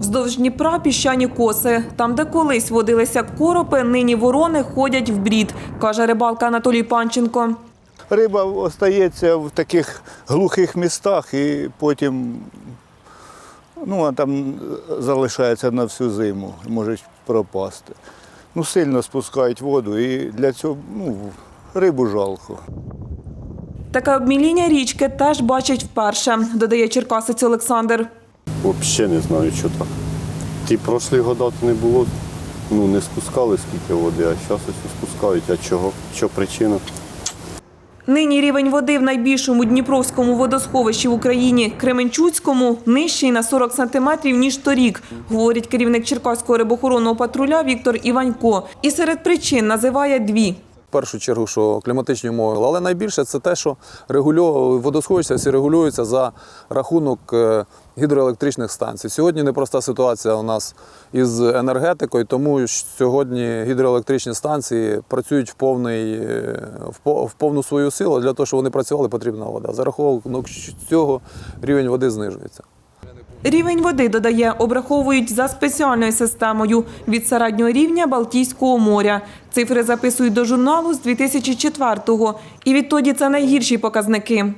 Вздовж Дніпра піщані коси. Там, де колись водилися коропи, нині ворони ходять в брід, каже рибалка Анатолій Панченко. Риба остається в таких глухих містах і потім ну, вона там залишається на всю зиму, може пропасти. Ну, сильно спускають воду і для цього ну, рибу жалко. Таке обміління річки теж бачить вперше, додає черкасець Олександр. Взагалі не знаю, що так. Ті прошлі года не було, ну не спускали скільки води, а зараз ось спускають. А чого? Що причина? Нині рівень води в найбільшому Дніпровському водосховищі в Україні Кременчуцькому нижчий на 40 сантиметрів, ніж торік, говорить керівник Черкаського рибохоронного патруля Віктор Іванько. І серед причин називає дві. В першу чергу, що кліматичні умови, але найбільше це те, що водосховища всі регулюються за рахунок е, гідроелектричних станцій. Сьогодні непроста ситуація у нас із енергетикою, тому сьогодні гідроелектричні станції працюють в, повний, е, в повну свою силу. Для того, щоб вони працювали, потрібна вода. За рахунок цього рівень води знижується. Рівень води, додає, обраховують за спеціальною системою від середнього рівня Балтійського моря. Цифри записують до журналу з 2004-го. І відтоді це найгірші показники.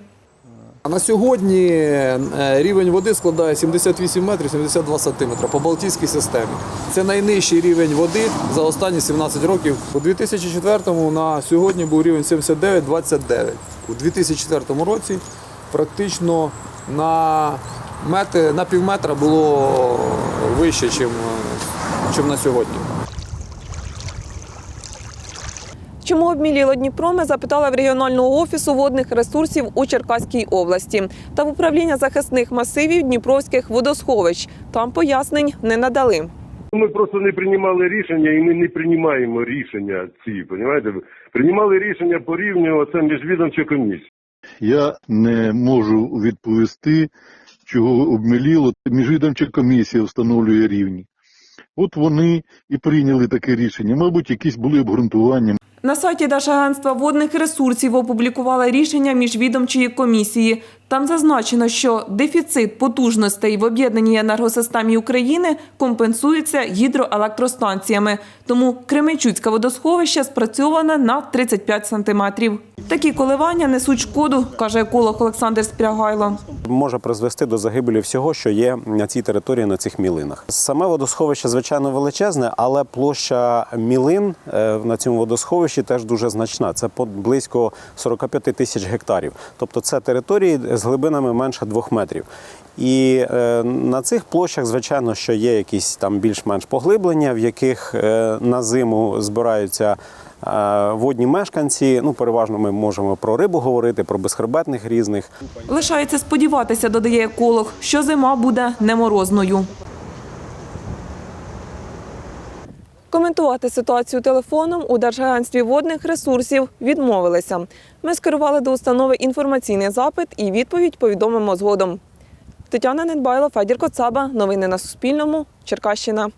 На сьогодні е, рівень води складає 78 метрів 72 сантиметра по Балтійській системі. Це найнижчий рівень води за останні 17 років. У 2004-му на сьогодні був рівень 79-29. У 2004 році практично на метр, на півметра було вище, ніж на сьогодні. Чому обміліло Дніпро, ми запитала в регіонального офісу водних ресурсів у Черкаській області та в управління захисних масивів Дніпровських водосховищ. Там пояснень не надали. Ми просто не приймали рішення і ми не приймаємо рішення ці, понімаєте? Приймали рішення по рівню це міжвідомча комісія. Я не можу відповісти, чого обміліло. Міжвідомча комісія встановлює рівні. От вони і прийняли таке рішення. Мабуть, якісь були обґрунтування. На сайті Держагентства водних ресурсів опублікували рішення міжвідомчої комісії. Там зазначено, що дефіцит потужностей в об'єднаній енергосистемі України компенсується гідроелектростанціями. Тому Кременчуцьке водосховище спрацьоване на 35 сантиметрів. Такі коливання несуть шкоду, каже еколог Олександр Спрягайло. може призвести до загибелі всього, що є на цій території на цих мілинах. Саме водосховище, звичайно, величезне, але площа мілин е, на цьому водосховищі теж дуже значна. Це близько 45 тисяч гектарів. Тобто це території з глибинами менше двох метрів. І е, на цих площах, звичайно, що є якісь там більш-менш поглиблення, в яких е, на зиму збираються. е, Водні мешканці, ну переважно ми можемо про рибу говорити, про безхребетних різних. Лишається сподіватися, додає еколог, що зима буде не Коментувати ситуацію телефоном у Держагентстві водних ресурсів відмовилися. Ми скерували до установи інформаційний запит і відповідь повідомимо згодом. Тетяна Недбайло, Федір Коцаба. Новини на Суспільному. Черкащина.